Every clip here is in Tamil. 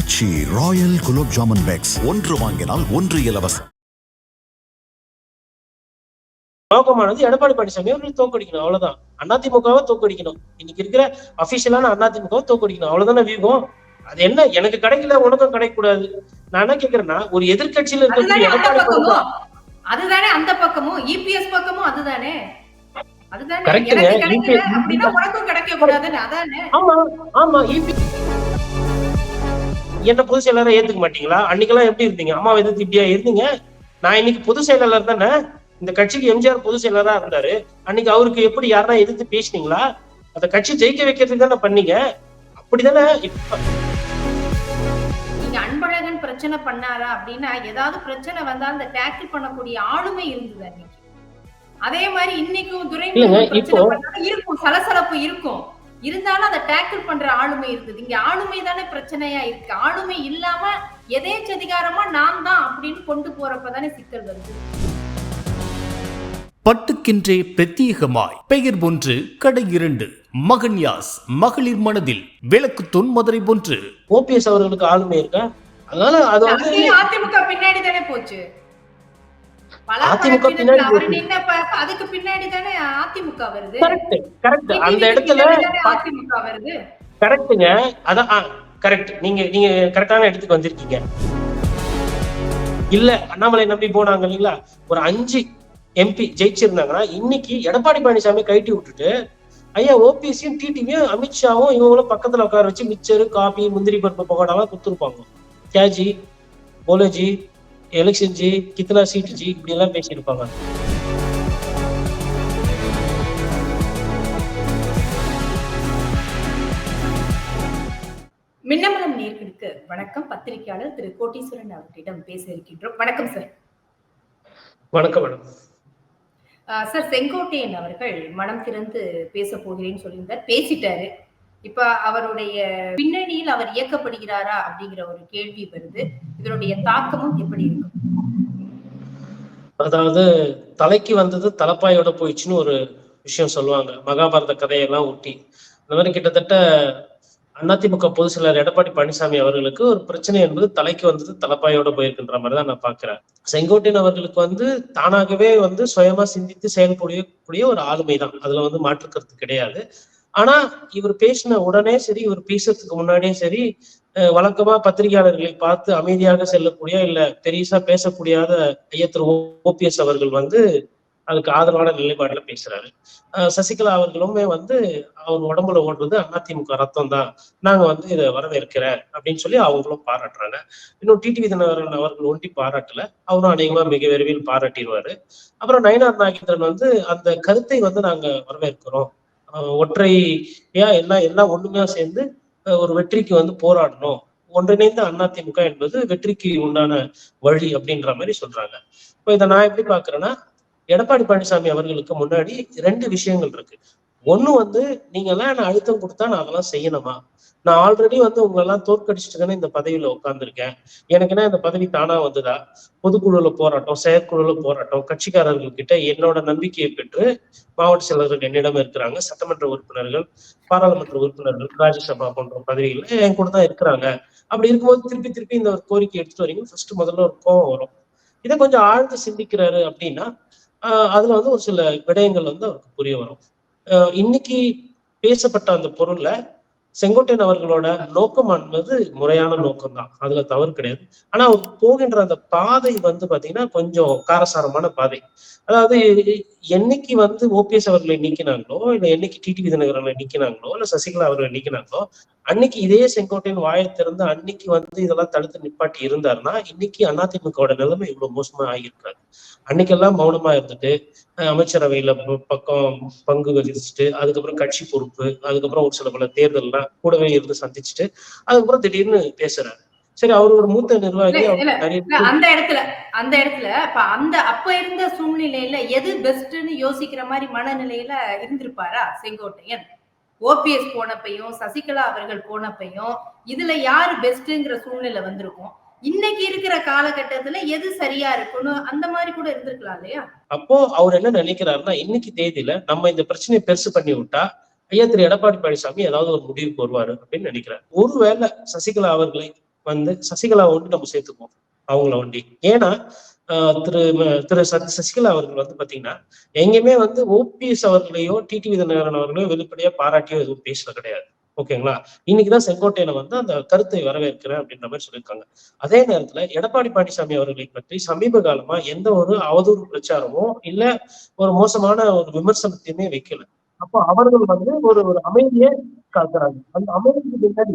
Aachi royal gulab jamun packs. ஒன்று வாங்கினால் ஒன்று இலவசம். நோக்கமானது எடப்பாடி பழனிசாமி அவர்கள் தோக்கடிக்கணும் அவ்வளவுதான். அதிமுகவை தோக்கடிக்கணும் இன்னைக்கு இருக்கிற அபிஷியலான அதிமுகவை தோக்கடிக்கணும் அவ்வளவுதானே வியூகம்? அது என்ன? எனக்கு கிடைக்கல உனக்கும் கிடைக்கக்கூடாது. நான் என்ன கேக்குறேன்னா ஒரு எதிர்க்கட்சியில இருக்கக்கூடிய அதுதானே அந்த எடப்பாடி அதுதானே அந்த பக்கமும். இபிஎஸ் பக்கமும் அதுதானே. அதுதானே. கிடைக்கல அப்படின்னா உனக்கும் கிடைக்க கூடாதுன்னு அதானே. ஆமா ஆமா இப்ப என்ன பொதுச் செயலாளரை ஏத்துக்க மாட்டீங்களா? அன்னைக்கெல்லாம் எப்படி இருந்தீங்க? அம்மா எதிர்த்து இப்படியா இருந்தீங்க? நான் இன்னைக்கு பொதுச் செயலாளர் தானே. இந்த கட்சிக்கு எம்ஜிஆர் பொதுச் செயலரா இருந்தாரு. அன்னைக்கு அவருக்கு எப்படி யாரா எதிர்த்து பேசுனீங்களா? அந்த கட்சி ஜெயிக்க வைக்கிறதுக்கு தானே பண்ணீங்க. அப்படிதானே நீங்க அன்பழகன் பிரச்சனை பண்ணாரா அப்படின்னா ஏதாவது பிரச்சனை வந்தா அந்த டேக்கிள் பண்ணக்கூடிய ஆளுமை இருந்தது அன்னைக்கு. அதே மாதிரி இன்னைக்கும் பண்ணாலும் இருக்கும் சலசலப்பு இருக்கும். இருந்தாலும் அதை டேக்கிள் பண்ற ஆளுமை இருக்குது. இங்க ஆளுமை தானே பிரச்சனையா இருக்கு. ஆளுமை இல்லாம எதேச்சதிகாரமா நான் தான் அப்படின்னு கொண்டு போறப்பதானே சிக்கல் வருது. பட்டுக்கென்றே பிரத்யேகமாய். பெயர் ஒன்று கடை இரண்டு. மகன்யாஸ் மகளிர் மனதில் விளக்கு தொன்மதுரை ஒன்று ஓபிஎஸ் அவர்களுக்கு ஆளுமை இருக்கா? அதனால அது அதிமுக பின்னாடி தானே போச்சு. அதிமுக பின்னாடி அவர் போச்சு. நின்ன ப- அதுக்கு பின்னாடி தானே அதிமுக வருது? கரெக்ட் கரெக்ட் அந்த இடத்துல அதிமுக வருது? கரெக்டுங்க அதான் கரெக்ட் நீங்க நீங்க கரெக்டான இடத்துக்கு வந்திருக்கீங்க. இல்ல அண்ணாமலை நம்பி போனாங்க இல்லைங்களா? ஒரு அஞ்சு எம்பி ஜெயிச்சிருந்தாங்கன்னா இன்னைக்கு எடப்பாடி பழனிசாமி கைட்டி விட்டுட்டு ஐயா ஓபிஎஸ்சியும் டிடிவியும் அமித்ஷாவும் இவங்களும் பக்கத்துல உட்கார வச்சு மிச்சரு காபி முந்திரி பருப்பு பகோடாலாம் கொடுத்துருப்பாங்க. கேஜி போலோஜி எலெக்ஷன் ஜி கித்தனா சீட் ஜி இப்படி எல்லாம் பேசியிருப்பாங்க. மின்னமலம் நேர்களுக்கு வணக்கம். பத்திரிகையாளர் திரு கோட்டீஸ்வரன் அவர்களிடம் பேச இருக்கின்றோம். வணக்கம் சார் வணக்கம் மேடம் சார் செங்கோட்டையன் அவர்கள் மனம் திறந்து பேச போகிறேன்னு சொல்லியிருந்தார். பேசிட்டாரு. இப்ப அவருடைய பின்னணியில் அவர் இயக்கப்படுகிறாரா அப்படிங்கிற ஒரு கேள்வி வருது. இதனுடைய தாக்கமும் எப்படி இருக்கும் அதாவது தலைக்கு வந்தது தலப்பாயோட போயிடுச்சுன்னு ஒரு விஷயம் சொல்லுவாங்க. மகாபாரத கதையெல்லாம் ஊட்டி. இந்த மாதிரி கிட்டத்தட்ட அதிமுக பொதுச் செயலர் எடப்பாடி பழனிசாமி அவர்களுக்கு ஒரு பிரச்சனை என்பது தலைக்கு வந்தது தலப்பாயோட போயிருக்கின்ற மாதிரி தான் நான் பாக்குறேன் செங்கோட்டையன் அவர்களுக்கு வந்து தானாகவே வந்து சுயமா சிந்தித்து செயல்படக்கூடிய ஒரு ஆளுமை தான். அதுல வந்து மாற்றுக்கிறது கிடையாது. ஆனா இவர் பேசின உடனே சரி இவர் பேசுறதுக்கு முன்னாடியே சரி வழக்கமா பத்திரிகையாளர்களை பார்த்து அமைதியாக செல்லக்கூடிய இல்ல பெரிசா பேசக்கூடியாத ஐயத்திரு ஓபிஎஸ் அவர்கள் வந்து அதுக்கு ஆதரவான நிலைப்பாடுல பேசுறாரு. சசிகலா அவர்களுமே வந்து அவர் உடம்புல ஓடுறது அதிமுக ரத்தம் தான். நாங்க வந்து இதை வரவேற்கிறேன் அப்படின்னு சொல்லி அவங்களும் பாராட்டுறாங்க. இன்னும் டிடிவி தினகரன் அவர்கள் ஒண்டி பாராட்டல. அவரும் அநேகமா மிக விரைவில் பாராட்டிடுவாரு. அப்புறம் நயனார் நாகேந்திரன் வந்து அந்த கருத்தை வந்து நாங்க வரவேற்கிறோம். அஹ் ஒற்றையா எல்லாம் எல்லாம் ஒண்ணுமையா சேர்ந்து ஒரு வெற்றிக்கு வந்து போராடணும். ஒன்றிணைந்த அதிமுக என்பது வெற்றிக்கு உண்டான வழி அப்படின்ற மாதிரி சொல்றாங்க. இப்போ இதை நான் எப்படி பாக்குறேன்னா எடப்பாடி பழனிசாமி அவர்களுக்கு முன்னாடி ரெண்டு விஷயங்கள் இருக்கு. ஒண்ணு வந்து நீங்க எல்லாம் என்ன அழுத்தம் கொடுத்தா நான் அதெல்லாம் செய்யணுமா? நான் ஆல்ரெடி வந்து உங்களெல்லாம் தோற்கடிச்சிட்டுக்கன்னு இந்த பதவியில உட்காந்துருக்கேன் எனக்கு என்ன இந்த பதவி தானா வந்ததா? பொதுக்குழுல போராட்டம் செயற்குழுல போராட்டம் கட்சிக்காரர்கள் கிட்ட என்னோட நம்பிக்கையை பெற்று மாவட்ட செயலர்கள் என்னிடம் இருக்கிறாங்க. சட்டமன்ற உறுப்பினர்கள் பாராளுமன்ற உறுப்பினர்கள் ராஜ்யசபா போன்ற பதவிகள் என் கூட தான் இருக்கிறாங்க. அப்படி இருக்கும்போது திருப்பி திருப்பி இந்த ஒரு கோரிக்கை எடுத்துட்டு வரீங்க. ஃபர்ஸ்ட் முதல்ல ஒரு கோபம் வரும். இதை கொஞ்சம் ஆழ்ந்து சிந்திக்கிறாரு அப்படின்னா அதுல வந்து ஒரு சில விடயங்கள் வந்து அவருக்கு புரிய வரும். இன்னைக்கு பேசப்பட்ட அந்த பொருள்ல செங்கோட்டையன் அவர்களோட நோக்கம் என்பது முறையான நோக்கம் தான் அதுல தவறு கிடையாது. ஆனா அவர் போகின்ற அந்த பாதை வந்து பாத்தீங்கன்னா கொஞ்சம் காரசாரமான பாதை. அதாவது என்னைக்கு வந்து ஓபிஎஸ் அவர்களை நீக்கினாங்களோ இல்ல என்னைக்கு டிடிவி தினகரனை நீக்கினாங்களோ இல்ல சசிகலா அவர்களை நீக்கினாங்களோ அன்னைக்கு இதே செங்கோட்டையன் வாயை திறந்து அன்னைக்கு வந்து இதெல்லாம் தடுத்து நிப்பாட்டி இருந்தாருன்னா இன்னைக்கு அதிமுகவோட நிலைமை இவ்வளவு மோசமா ஆகியிருக்காரு அன்னைக்கெல்லாம் மௌனமா இருந்துட்டு அமைச்சரவையில பக்கம் பங்கு வகிச்சுட்டு அதுக்கப்புறம் கட்சி பொறுப்பு அதுக்கப்புறம் ஒரு சில பல தேர்தல்லாம் கூடவே இருந்து சந்திச்சுட்டு அதுக்கப்புறம் திடீர்னு பேசுறாரு. சரி அவர் ஒரு மூத்த நிர்வாகி அந்த இடத்துல அந்த இடத்துல இப்ப அந்த அப்ப இருந்த சூழ்நிலையில எது பெஸ்ட்னு யோசிக்கிற மாதிரி மனநிலையில இருந்திருப்பாரா செங்கோட்டையன்? ஓபிஎஸ் போனப்பையும் சசிகலா அவர்கள் போனப்பையும் இதுல யாரு பெஸ்ட்ங்கிற சூழ்நிலை வந்திருக்கும்? இன்னைக்கு இருக்கிற காலகட்டத்துல எது சரியா இருக்குன்னு அந்த மாதிரி கூட இருந்திருக்கலாம் இல்லையா? அப்போ அவர் என்ன நினைக்கிறாருன்னா இன்னைக்கு தேதியில நம்ம இந்த பிரச்சனையை பெருசு பண்ணி விட்டா ஐயா திரு எடப்பாடி பழனிசாமி ஏதாவது ஒரு முடிவுக்கு வருவாரு அப்படின்னு நினைக்கிறார். ஒருவேளை சசிகலா அவர்களை வந்து சசிகலா ஒன்று நம்ம சேர்த்துக்குவோம் அவங்கள ஒண்டி. ஏன்னா ஆஹ் திரு திரு ச- சசிகலா அவர்கள் வந்து பாத்தீங்கன்னா எங்கேயுமே வந்து ஓபிஎஸ் அவர்களையோ டிடிவி தினகரன் அவர்களையோ வெளிப்படையா பாராட்டியோ எதுவும் பேசல கிடையாது. ஓகேங்களா? இன்னைக்குதான் செங்கோட்டையில வந்து அந்த கருத்தை வரவேற்கிறேன் அப்படின்ற மாதிரி சொல்லியிருக்காங்க. அதே நேரத்துல எடப்பாடி பழனிசாமி அவர்களை பற்றி சமீப காலமா எந்த ஒரு அவதூறு பிரச்சாரமோ இல்ல ஒரு மோசமான ஒரு விமர்சனத்தையுமே வைக்கல. அப்போ அவர்கள் வந்து ஒரு ஒரு அமைதியை காக்குறாங்க அந்த அமைதிக்கு பின்னாடி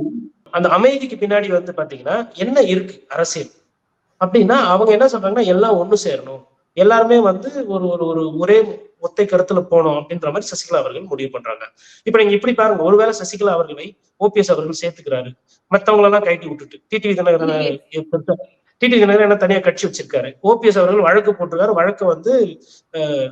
அந்த அமைதிக்கு பின்னாடி வந்து பாத்தீங்கன்னா என்ன இருக்கு அரசியல்? அப்படின்னா அவங்க என்ன சொல்றாங்கன்னா எல்லாம் ஒண்ணு சேரணும். எல்லாருமே வந்து ஒரு ஒரு ஒரு ஒரே ஒத்தை கருத்துல போனோம் அப்படின்ற மாதிரி சசிகலா அவர்கள் முடிவு பண்றாங்க. இப்ப நீங்க இப்படி பாருங்க ஒருவேளை சசிகலா அவர்களை ஓபிஎஸ் அவர்கள் சேர்த்துக்கிறாரு. மத்தவங்க எல்லாம் கைட்டி விட்டுட்டு டிடிவி தினகரன் டிடிவி தினகரன் என்ன தனியா கட்சி வச்சிருக்காரு? ஓபிஎஸ் அவர்கள் வழக்கு போட்டிருக்காரு வழக்கு வந்து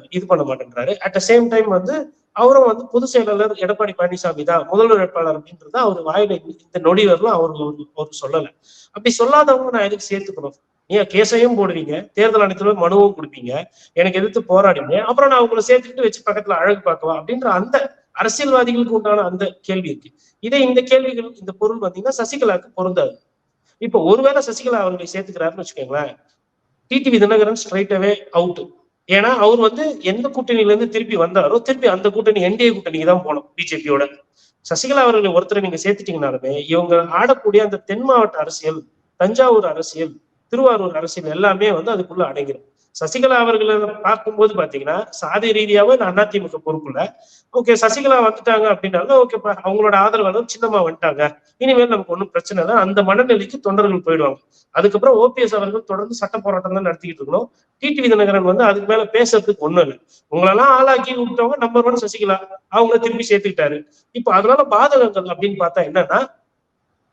இது பண்ண மாட்டேங்கிறாரு அட் த சேம் டைம் வந்து அவரும் வந்து பொதுச் செயலாளர் எடப்பாடி பழனிசாமி தான் முதல்வர் வேட்பாளர் அப்படின்றத அவர் வாயில இந்த நொடி வரலாம் ஒரு- ஒரு சொல்லல. அப்படி சொல்லாதவங்க நான் எதுக்கு சேர்த்துக்கணும்? நீங்க கேஸையும் போடுவீங்க தேர்தல் ஆணையத்துல மனுவும் கொடுப்பீங்க எனக்கு எதிர்த்து போராடுவீங்க அப்புறம் நான் உங்களை சேர்த்துக்கிட்டு வச்சு பக்கத்துல அழகு பார்க்கவா அப்படின்ற அந்த அரசியல்வாதிகளுக்கு உண்டான அந்த கேள்வி இருக்கு. இதே இந்த கேள்விகள் இந்த பொருள் பாத்தீங்கன்னா சசிகலாவுக்கு பொருந்தாது. இப்ப ஒருவேளை சசிகலா அவர்களை சேர்த்துக்கிறாருன்னு வச்சுக்கோங்களேன் டிடிவி தினகரன் ஸ்ட்ரைட்டாவே அவுட் ஏன்னா அவர் வந்து எந்த கூட்டணியில இருந்து திருப்பி வந்தாரோ திருப்பி அந்த கூட்டணி என்டிஏ கூட்டணிக்கு தான் போனோம் பிஜேபியோட சசிகலா அவர்களை ஒருத்தரை நீங்க சேர்த்துட்டீங்கனாலுமே இவங்க ஆடக்கூடிய அந்த தென் மாவட்ட அரசியல் தஞ்சாவூர் அரசியல் திருவாரூர் அரசியல் எல்லாமே வந்து அதுக்குள்ள அடங்கிடும் சசிகலா அவர்களை பார்க்கும்போது பாத்தீங்கன்னா சாதி ரீதியாவே நான் அதிமுக பொறுப்புல. ஓகே சசிகலா வந்துட்டாங்க அப்படின்னாலும் ஓகே அவங்களோட ஆதரவாளர் சின்னமா வந்துட்டாங்க. இனிமேல் நமக்கு ஒன்றும் பிரச்சனை இல்லை. அந்த மனநிலைக்கு தொண்டர்கள் போயிடுவாங்க. அதுக்கப்புறம் ஓபிஎஸ் அவர்கள் தொடர்ந்து சட்ட போராட்டம் தான் நடத்திக்கிட்டு இருக்கணும். டிடிவி தினகரன் வந்து அதுக்கு மேல பேசுறதுக்கு ஒண்ணும் இல்லை. உங்களெல்லாம் ஆளாக்கி விட்டவங்க நம்பர் ஒன் சசிகலா. அவங்கள திரும்பி சேர்த்துக்கிட்டாரு. இப்போ அதனால பாதகங்கள் அப்படின்னு பார்த்தா என்னன்னா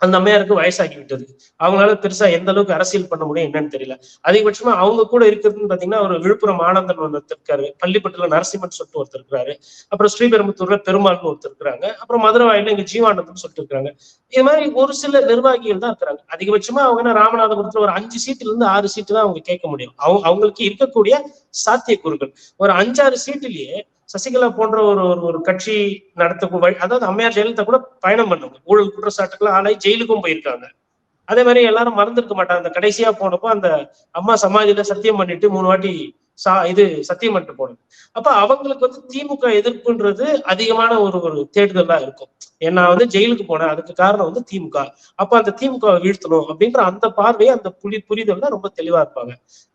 அந்த அம்மையாருக்கு வயசாகி விட்டது. அவங்களால பெருசா எந்த அளவுக்கு அரசியல் பண்ண முடியும் என்னன்னு தெரியல. அதிகபட்சமா அவங்க கூட இருக்கிறதுன்னு பாத்தீங்கன்னா ஒரு விழுப்புரம் ஆனந்தன் ஒருத்தர் இருக்காரு. பள்ளிப்பட்டுல நரசிம்மன் சொல்லிட்டு ஒருத்தர் இருக்காரு. அப்புறம் ஸ்ரீபெரும்புத்தூர்ல பெருமாள்னு ஒருத்தர் இருக்கிறாங்க அப்புறம் மதுரை வாயில இங்க ஜீவானந்தன் சொல்லிட்டு இருக்காங்க. இது மாதிரி ஒரு சில நிர்வாகிகள் தான் இருக்கிறாங்க. அதிகபட்சமா அவங்க என்ன ராமநாதபுரத்துல ஒரு அஞ்சு சீட்ல இருந்து ஆறு சீட்டு தான் அவங்க கேட்க முடியும். அவங்க அவங்களுக்கு இருக்கக்கூடிய சாத்தியக்கூறுகள். ஒரு அஞ்சாறு சீட்டுலயே சசிகலா போன்ற ஒரு ஒரு கட்சி நடத்த வழி- அதாவது அம்மையார் ஜெயலலிதா கூட பயணம் பண்ணுவாங்க ஊழல் குற்றச்சாட்டுக்கெல்லாம் ஆளாய் ஜெயிலுக்கும் போயிருக்காங்க. அதே மாதிரி எல்லாரும் மறந்துருக்க மாட்டாங்க. அந்த கடைசியா போனப்போ அந்த அம்மா சமாதியில சத்தியம் பண்ணிட்டு மூணு வாட்டி சா இது சத்தியம் பண்ணிட்டு போனது. அப்ப அவங்களுக்கு வந்து திமுக எதிர்ப்புன்றது அதிகமான ஒரு ஒரு தேடுதலா இருக்கும். ஏன்னா வந்து ஜெயிலுக்கு போனேன். அதுக்கு காரணம் வந்து திமுக. அப்ப அந்த திமுக வீழ்த்தணும் அப்படின்ற அந்த பார்வை அந்த புரி புரிதல்ல ரொம்ப தெளிவா இருப்பாங்க.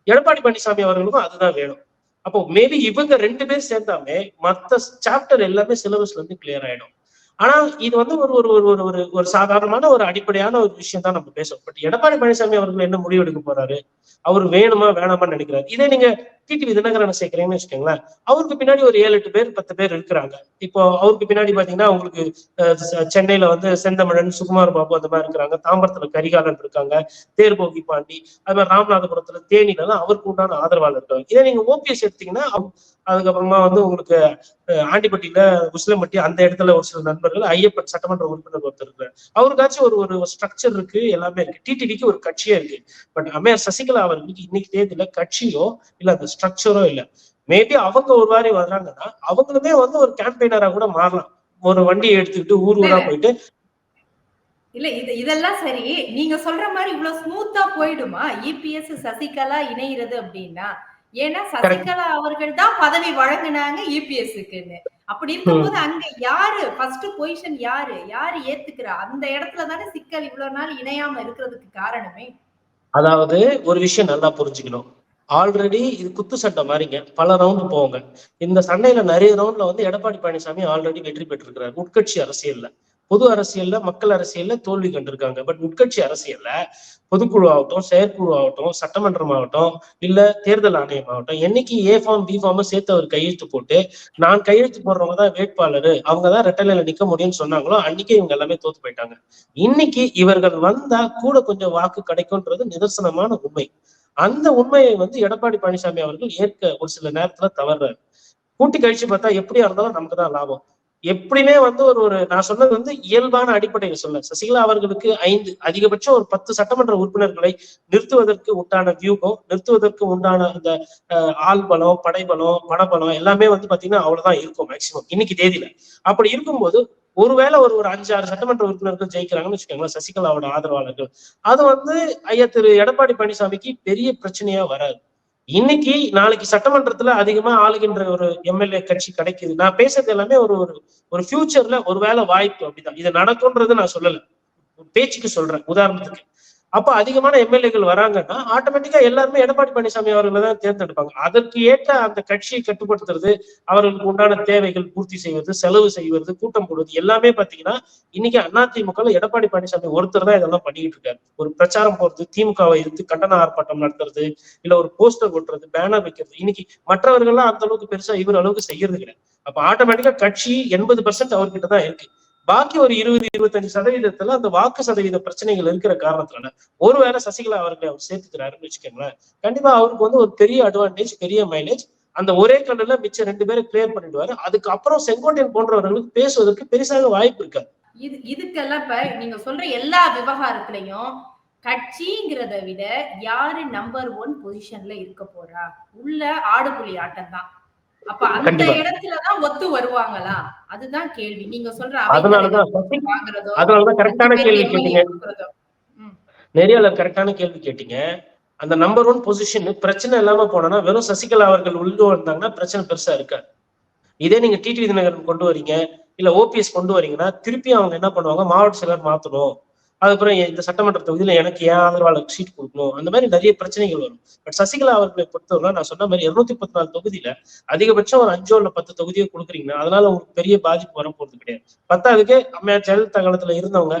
எடப்பாடி பழனிசாமி அவர்களுக்கும் அதுதான் வேணும். அப்போ மேபி இவங்க ரெண்டு பேர் சேர்ந்தாமே மத்த சாப்டர் எல்லாமே சிலபஸ்ல இருந்து கிளியர் ஆயிடும். ஆனா இது வந்து ஒரு ஒரு ஒரு ஒரு ஒரு ஒரு சாதாரணமான ஒரு அடிப்படையான ஒரு விஷயம் தான் நம்ம பேசுவோம் பட் எடப்பாடி பழனிசாமி அவர்கள் என்ன முடிவு எடுக்க போறாரு? அவர் வேணுமா வேணாமான்னு நினைக்கிறாரு. இதே நீங்க டிடிவி தினகரன் சேர்க்கிறீங்கன்னு வச்சுக்கோங்களேன். அவருக்கு பின்னாடி ஒரு ஏழு எட்டு பேர் பத்து பேர் இருக்கிறாங்க. இப்போ அவருக்கு பின்னாடி பாத்தீங்கன்னா உங்களுக்கு சென்னையில வந்து செந்தமிழன் சுகுமார் பாபு அந்த மாதிரி இருக்கிறாங்க. தாம்பரத்துல கரிகாலன் இருக்காங்க. தேர்போகி பாண்டி அது மாதிரி ராமநாதபுரத்துல தேனில எல்லாம் அவருக்கு உண்டான ஆதரவாளர் இருக்காங்க இதே நீங்க ஓபிஎஸ் எடுத்தீங்கன்னா அதுக்கப்புறமா வந்து உங்களுக்கு ஆண்டிப்பட்டியில உசிலம்பட்டி அந்த இடத்துல ஒரு சில நண்பர்கள் ஐயப்பன் சட்டமன்ற உறுப்பினர் ஒருத்தர் அவருக்காச்சும் ஒரு ஒரு ஸ்ட்ரக்சர் இருக்கு எல்லாமே இருக்கு. டிடிவிக்கு ஒரு கட்சியே இருக்கு. பட் அம்மையார் சசிகலா அவர்களுக்கு இன்னைக்கு தேதியில கட்சியோ இல்ல அந்த ஸ்ட்ரக்சரோ இல்ல. மேபி அவங்க ஒரு வாரி வர்றாங்கன்னா அவங்களுமே வந்து ஒரு கேம்பெயினரா கூட மாறலாம். ஒரு வண்டியை எடுத்துக்கிட்டு ஊர் ஊரா போயிட்டு. இல்ல இது இதெல்லாம் சரி. நீங்க சொல்ற மாதிரி இவ்வளவு ஸ்மூத்தா போயிடுமா? இபிஎஸ் சசிகலா இணையிறது அப்படின்னா ஏன்னா சசிகலா அவர்கள் தான் பதவி வழங்கினாங்க இபிஎஸ்க்குன்னு அப்படி இருக்கும்போது அங்க யாரு? ஃபர்ஸ்ட் பொசிஷன் யாரு? யாரு ஏத்துக்கிறா? அந்த இடத்துல தானே சிக்கல் இவ்வளவு நாள் இணையாம இருக்கிறதுக்கு காரணமே. அதாவது ஒரு விஷயம் நல்லா புரிஞ்சுக்கணும். ஆல்ரெடி இது குத்து சண்டை மாதிரிங்க பல ரவுண்டு போவாங்க இந்த சண்டையில நிறைய ரவுண்ட்ல வந்து எடப்பாடி பழனிசாமி ஆல்ரெடி வெற்றி பெற்றிருக்கிறார். உட்கட்சி அரசியல்ல. பொது அரசியல்ல மக்கள் அரசியல்ல தோல்வி கண்டிருக்காங்க. பட் உட்கட்சி அரசியல்ல பொதுக்குழு ஆகட்டும் செயற்குழு ஆகட்டும் சட்டமன்றம் ஆகட்டும் இல்ல தேர்தல் ஆணையம் ஆகட்டும் என்னைக்கு ஏ ஃபார்ம் பி ஃபார்ம் சேர்த்து அவர் கையெழுத்து போட்டு நான் கையெழுத்து போடுறவங்க தான் வேட்பாளர் அவங்க தான் ரெட்டலையில நிக்க முடியும்னு சொன்னாங்களோ அன்னைக்கே இவங்க எல்லாமே தோத்து போயிட்டாங்க. இன்னைக்கு இவர்கள் வந்தா கூட கொஞ்சம் வாக்கு கிடைக்கும்ன்றது நிதர்சனமான உண்மை. அந்த உண்மையை வந்து எடப்பாடி பழனிசாமி அவர்கள் ஏற்க ஒரு சில நேரத்துல தவறுறாரு. கூட்டி கழிச்சு பார்த்தா எப்படியா இருந்தாலும் நமக்கு தான் லாபம். எப்படியுமே வந்து ஒரு ஒரு நான் சொன்னது வந்து இயல்பான அடிப்படையில் சொல்ல சசிகலா அவர்களுக்கு ஐந்து அதிகபட்சம் ஒரு பத்து சட்டமன்ற உறுப்பினர்களை நிறுத்துவதற்கு உண்டான வியூகம் நிறுத்துவதற்கு உண்டான அந்த அஹ், ஆள் பலம் படைபலம் பணபலம் எல்லாமே வந்து பாத்தீங்கன்னா அவ்வளவுதான் இருக்கும் மேக்சிமம் இன்னைக்கு தேதியில. அப்படி இருக்கும்போது ஒருவேளை ஒரு ஒரு அஞ்சு ஆறு சட்டமன்ற உறுப்பினர்கள் ஜெயிக்கிறாங்கன்னு வச்சுக்கோங்களேன் சசிகலாவோட ஆதரவாளர்கள். அது வந்து ஐயா திரு எடப்பாடி பழனிசாமிக்கு பெரிய பிரச்சனையா வராது. இன்னைக்கு நாளைக்கு சட்டமன்றத்துல அதிகமா ஆளுகின்ற ஒரு எம்எல்ஏ கட்சி கிடைக்குது. நான் பேசுறது எல்லாமே ஒரு ஒரு ஒரு ஃபியூச்சர்ல ஒருவேளை வாய்ப்பு அப்படிதான். இது நடக்கும்ன்றது நான் சொல்லல. பேச்சுக்கு சொல்றேன். உதாரணத்துக்கு. அப்ப அதிகமான எம்எல்ஏக்கள் வராங்கன்னா ஆட்டோமேட்டிக்கா எல்லாருமே எடப்பாடி பழனிசாமி அவர்களை தான் தேர்ந்தெடுப்பாங்க. அதற்கு ஏற்ற அந்த கட்சியை கட்டுப்படுத்துறது அவர்களுக்கு உண்டான தேவைகள் பூர்த்தி செய்வது செலவு செய்வது கூட்டம் போடுவது எல்லாமே பாத்தீங்கன்னா இன்னைக்கு அதிமுக எடப்பாடி பழனிசாமி ஒருத்தர் தான் இதெல்லாம் பண்ணிட்டு இருக்காரு. ஒரு பிரச்சாரம் போறது திமுகவை எதிர்த்து கண்டன ஆர்ப்பாட்டம் நடத்துறது இல்ல ஒரு போஸ்டர் ஒட்டுறது பேனர் வைக்கிறது இன்னைக்கு மற்றவர்கள்லாம் அந்த அளவுக்கு பெருசா இவர் அளவுக்கு செய்யறது கிடையாது. அப்ப ஆட்டோமேட்டிக்கா கட்சி எண்பது பர்சன்ட் அவர்கிட்ட தான் இருக்கு. பாக்கி ஒரு இருபது இருபத்தஞ்சு சதவீதத்துல அந்த வாக்கு சதவீத பிரச்சனைகள் இருக்கிற காரணத்துல ஒருவேளை சசிகலா அவர்களை அவர் சேர்த்துக்கிறாருன்னு வச்சுக்கோங்களேன். கண்டிப்பா அவருக்கு வந்து ஒரு பெரிய அட்வான்டேஜ் பெரிய மைலேஜ் அந்த ஒரே கலர்ல மிச்சம் ரெண்டு பேரும் கிளியர் பண்ணிடுவாரு. அதுக்கப்புறம் செங்கோட்டையன் போன்றவர்களுக்கு பேசுவதற்கு பெருசாக வாய்ப்பு இருக்காது. இது இதுக்கெல்லாம் இப்ப நீங்க சொல்ற எல்லா விவகாரத்திலையும் கட்சிங்கிறத விட யாரு நம்பர் ஒன் பொசிஷன்ல இருக்க போறா? உள்ள ஆடுபுலி ஆட்டம் தான். அப்ப அந்த. இடத்துலதான் ஒத்து வருவாங்களா? அதுதான் கேள்வி. நீங்க சொல்ற அதனாலதான் அதனாலதான் கரெக்டான கேள்வி கேட்டீங்க. நெறியாளர் கரெக்டான கேள்வி கேட்டீங்க. அந்த நம்பர் ஒன் பொசிஷன் பிரச்சனை இல்லாம போனா வெறும் சசிகலா அவர்கள் உள்ள வந்தாங்கன்னா பிரச்சனை பெருசா இருக்காது. இதே நீங்க டிடி தினகரன் கொண்டு வரீங்க இல்ல ஓபிஎஸ் கொண்டு வரீங்கன்னா திருப்பி அவங்க என்ன பண்ணுவாங்க? மாவட்ட செயலர் மாத்தணும். அதுக்கப்புறம் இந்த சட்டமன்ற தொகுதியில எனக்கு ஏன் ஆதரவாளர் சீட் கொடுக்கணும்? அந்த மாதிரி நிறைய பிரச்சனைகள் வரும். பட் சசிகலா அவர்களை பொறுத்தவரை நான் சொன்ன மாதிரி இருநூத்தி பத்து நாலு தொகுதியில அதிகபட்சம் ஒரு அஞ்சோ இல்ல பத்து தொகுதியோ கொடுக்குறீங்கன்னா அதனால உங்களுக்கு பெரிய பாதிப்பு வர போறது கிடையாது. பத்தாவதுக்கு அம்மையார் ஜெயலலிதா காலத்துல இருந்தவங்க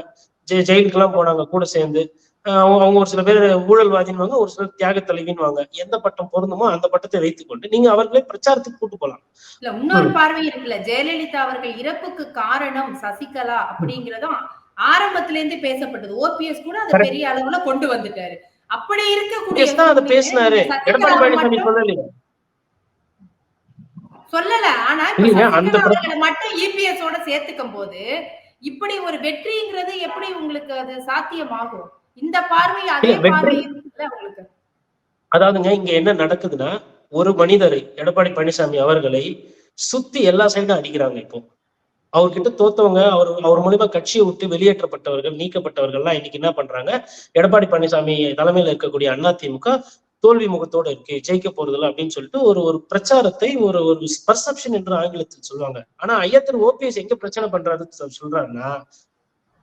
ஜெ ஜெயிலுக்கு எல்லாம் போனாங்க கூட சேர்ந்து. அவங்க அவங்க ஒரு சில பேர் ஊழல்வாதின்வாங்க ஒரு சிலர் தியாக தலைவின்வாங்க எந்த பட்டம் பொருந்துமோ அந்த பட்டத்தை வைத்துக்கொண்டு நீங்க அவர்களே பிரச்சாரத்துக்கு கூட்டு போலாம். இல்ல இன்னொரு பார்வை இருக்குல்ல ஜெயலலிதா அவர்கள் இறப்புக்கு காரணம் சசிகலா அப்படிங்கிறதும் ஆரம்பத்துல இருந்து பேசப்பட்டது. ஓபிஎஸ் கூட அதை. பெரிய அளவுல கொண்டு வந்துட்டாரு. அப்படி இருக்கக்கூடிய பேசினாரு. சசிகலா எடப்பாடி பழனிசாமி மட்டும் சொல்லலையே. சொல்லல. ஆனா மட்டும் இபிஎஸ் ஓட சேர்த்துக்கும் போது இப்படி ஒரு வெற்றிங்கிறது எப்படி உங்களுக்கு அது சாத்தியமாகும்? இந்த பார்வை அதே பார்வை உங்களுக்கு? அதாவதுங்க இங்க என்ன நடக்குதுன்னா ஒரு மனிதரை எடப்பாடி பழனிசாமி அவர்களை சுத்தி எல்லா சைடும் அடிக்கிறாங்க இப்போ. அவர்கிட்ட தோத்தவங்க அவர் அவர் மூலியமா கட்சியை விட்டு வெளியேற்றப்பட்டவர்கள் நீக்கப்பட்டவர்கள்லாம் இன்னைக்கு என்ன பண்றாங்க? எடப்பாடி பழனிசாமி தலைமையில இருக்கக்கூடிய அதிமுக தோல்வி முகத்தோட இருக்கு ஜெயிக்க போறதில்ல அப்படின்னு சொல்லிட்டு ஒரு ஒரு பிரச்சாரத்தை ஒரு ஒரு பர்செப்ஷன் என்று ஆங்கிலத்தில் சொல்லுவாங்க. ஆனா ஐயத்தர் ஓபிஎஸ் எங்க பிரச்சனை பண்றாரு சொல்றாருன்னா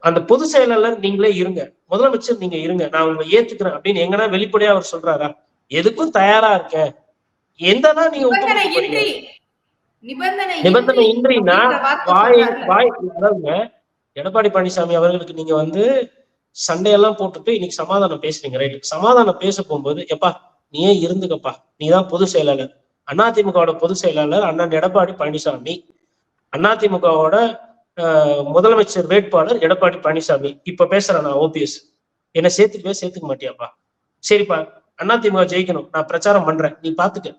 அந்த பொதுச் செயலாளர் நீங்களே இருங்க. முதலமைச்சர் நீங்க இருங்க. நான் உங்களை ஏத்துக்கிறேன் அப்படின்னு எங்கன்னா வெளிப்படையா அவர் சொல்றாரா? எதுக்கும் தயாரா இருக்கேன் எந்தனா நீங்க நிபந்தனை இன்றினா வாய். வாய் அதாவதுங்க எடப்பாடி பழனிசாமி அவர்களுக்கு நீங்க வந்து சண்டையெல்லாம் போட்டுட்டு இன்னைக்கு சமாதானம் பேசுறீங்க ரைட் சமாதானம் பேச போகும்போது எப்பா நீயே இருந்துக்கப்பா? நீதான் பொதுச் செயலாளர். அதிமுகவோட பொதுச் செயலாளர் அண்ணன் எடப்பாடி பழனிசாமி. அதிமுகவோட முதலமைச்சர் வேட்பாளர் எடப்பாடி பழனிசாமி. இப்ப பேசுறேன் நான் ஓபிஎஸ். என்ன சேர்த்துக்கவே சேர்த்துக்க மாட்டியாப்பா? சரிப்பா அதிமுக ஜெயிக்கணும். நான் பிரச்சாரம் பண்றேன். நீ பாத்துக்க.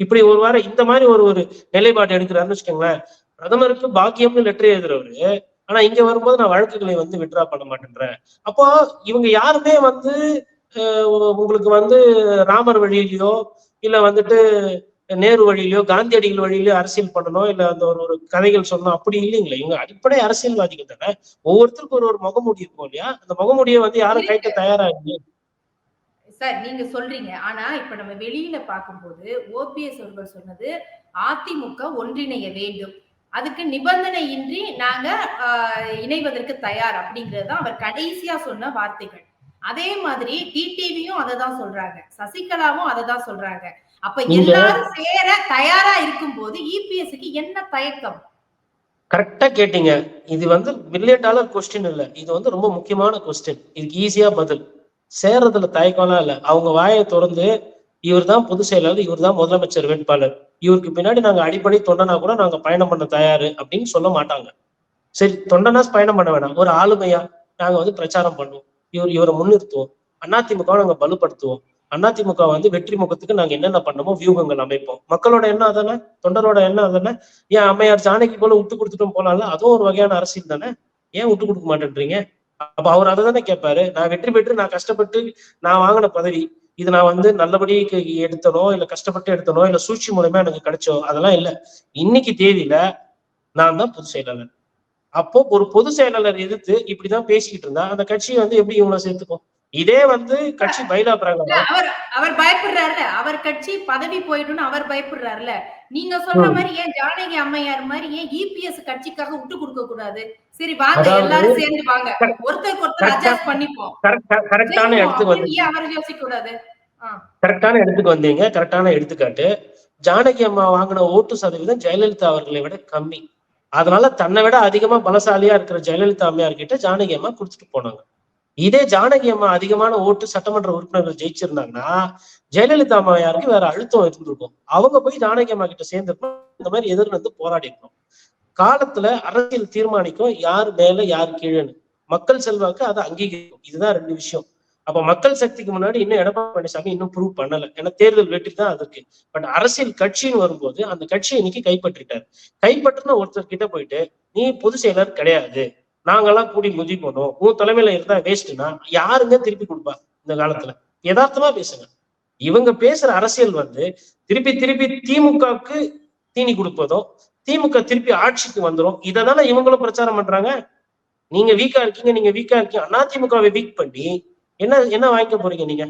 இப்படி ஒரு வாரம் இந்த மாதிரி ஒரு ஒரு நிலைப்பாடு எடுக்கிறாருன்னு வச்சுக்கோங்களேன். பிரதமருக்கு பாக்கியம்னு லெட்டர் எழுதுறவரு ஆனா இங்க வரும்போது நான் வழக்குகளை வந்து விட்ரா பண்ண மாட்டேன்றேன். அப்போ இவங்க யாருமே வந்து உங்களுக்கு வந்து ராமர் வழியிலயோ இல்ல வந்துட்டு நேரு வழியிலயோ காந்தியடிகள் வழியிலயோ அரசியல் பண்ணணும் இல்ல அந்த ஒரு ஒரு கதைகள் சொல்லணும் அப்படி இல்லைங்களே. இவங்க அடிப்படை அரசியல்வாதிகள் தானே. ஒவ்வொருத்தருக்கும் ஒரு ஒரு முகமூடி இருக்கும் இல்லையா? அந்த முகமூடியை வந்து யாரும் கைட்ட தயாரா இல்லையே? சார் நீங்க சொல்றீங்க. ஆனா இப்ப நம்ம வெளியில பார்க்கும்போது ஓபிஎஸ் அவர்கள் சொன்னது அதிமுக ஒன்றிணைய வேண்டும். அதுக்கு நிபந்தனை இன்றி நாங்க இணைவதற்கு தயார் அப்படிங்கிறது தான் அவர் கடைசியா சொன்ன வார்த்தைகள். அதே மாதிரி டிடிவியும் அதை தான் சொல்றாங்க. சசிகலாவும் அதை தான் சொல்றாங்க. அப்ப எல்லாரும் சேர தயாரா இருக்கும்போது இபிஎஸ்க்கு என்ன தயக்கம்? கரெக்டா கேட்டீங்க. இது வந்து மில்லியன் டாலர் கொஸ்டின் இல்ல. இது வந்து ரொம்ப முக்கியமான கொஸ்டின் இதுக்கு ஈஸியா பதில். சேர்றதுல தயக்கம்லாம் இல்லை. அவங்க வாயை திறந்து இவர் தான் பொதுச் செயலாளர் இவர் தான் முதலமைச்சர் வேட்பாளர். இவருக்கு பின்னாடி நாங்க அடிப்படை தொண்டனா கூட நாங்க பயணம் பண்ண தயாரு அப்படின்னு சொல்ல மாட்டாங்க. சரி தொண்டனா பயணம் பண்ண வேணாம். ஒரு ஆளுமையா நாங்க வந்து பிரச்சாரம் பண்ணுவோம். இவர் இவரை முன்னிறுத்துவோம். அதிமுக நாங்க பலுப்படுத்துவோம் அதிமுக வந்து வெற்றி முகத்துக்கு நாங்க என்னென்ன பண்ணமோ வியூகங்கள் அமைப்போம். மக்களோட எண்ணம் அதானே? தொண்டரோட எண்ணம் அதானே? ஏன் அம்மையார் ஜானகி போல விட்டு கொடுத்துட்டும் போலாம்ல? அதுவும் ஒரு வகையான அரசியல் தானே? ஏன் விட்டு கொடுக்க மாட்டேன்றீங்க? அப்ப அவர் அதை தானே கேட்பாரு? நான் வெற்றி பெற்று நான் கஷ்டப்பட்டு நான் வாங்கின பதவி இது நான் வந்து நல்லபடி எடுத்தனோ இல்ல கஷ்டப்பட்டு எடுத்தனோ இல்ல சூழ்ச்சி மூலமா எனக்கு கிடைச்சோ அதெல்லாம் இல்ல. இன்னைக்கு தேதியில நான் தான் பொதுச் செயலாளர். அப்போ ஒரு பொது செயலாளர் எதிர்த்து இப்படிதான் பேசிக்கிட்டு இருந்தா அந்த கட்சி வந்து எப்படி இவங்களை சேர்த்துக்கும்? இதே வந்து கட்சி பைலா பிரகாரம் அவர் அவர் பயப்படுறாருல. அவர் கட்சி பதவி போயிடும்னு அவர் பயப்படுறாருல. நீங்க சொல்ற. மாதிரி ஏன் ஜானகி அம்மையார் மாதிரி ஏன் இபிஎஸ் கட்சிக்காக விட்டு கொடுக்க கூடாது? சரி வாங்க எல்லாரும் சேர்ந்து வாங்க. ஒருத்தருக்கு ஒருத்தர் அட்ஜஸ்ட் பண்ணிப்போம். கரெக்டான இடத்துக்கு வந்து அப்படின்னு ஏன் அவர் யோசிக்க கூடாது. கரெக்டான இடத்துக்கு வந்தீங்க கரெக்டான எடுத்துக்காட்டு. ஜானகி அம்மா வாங்கின ஓட்டு சதவீதம் ஜெயலலிதா அவர்களை விட கம்மி. அதனால தன்னை விட அதிகமா பலசாலியா இருக்கிற ஜெயலலிதா அம்மையார் கிட்ட ஜானகி அம்மா கொடுத்துட்டு போனாங்க. இதே ஜானகி அம்மா அதிகமான ஓட்டு சட்டமன்ற உறுப்பினர்கள் ஜெயிச்சிருந்தாங்கன்னா ஜெயலலிதா அம்மையாருக்கு வேற அழுத்தம் இருந்திருக்கும். அவங்க போய் ஜானகி அம்மா கிட்ட சேர்ந்து இந்த மாதிரி எதிர்த்து போராடி இருக்கணும் காலத்துல அரசியல் தீர்மானிக்கும் யார் மேல யார் கீழேன்னு. மக்கள் செல்வாக்கு அதை அங்கீகரிக்கும். இதுதான் ரெண்டு விஷயம். அப்ப மக்கள் சக்திக்கு முன்னாடி இன்னும் எடப்பாடி பழனிசாமி இன்னும் ப்ரூவ் பண்ணல. ஏன்னா தேர்தல் வெற்றி தான் அதற்கு பட் அரசியல் கட்சின்னு வரும்போது அந்த கட்சியை இன்னைக்கு கைப்பற்றிட்டார். கைப்பற்றின ஒருத்தர் கிட்ட போயிட்டு நீ பொதுச் செயலர் கிடையாது. நாங்கெல்லாம் கூடி முதி போனோம். உன் தலைமையில இருந்தா வேஸ்ட்னா யாருங்க திருப்பி கொடுப்பா இந்த காலத்துல? யதார்த்தமா பேசுங்க. இவங்க பேசுற அரசியல் வந்து திருப்பி திருப்பி திமுகவுக்கு தீனி கொடுப்பதும் திமுக திருப்பி ஆட்சிக்கு வந்துடும் இதை தானே இவங்களும் பிரச்சாரம் பண்றாங்க. நீங்க வீக்கா இருக்கீங்க நீங்க வீக்கா இருக்கீங்க. அதிமுகவை வீக் பண்ணி என்ன என்ன வாங்கிக்க போறீங்க நீங்க?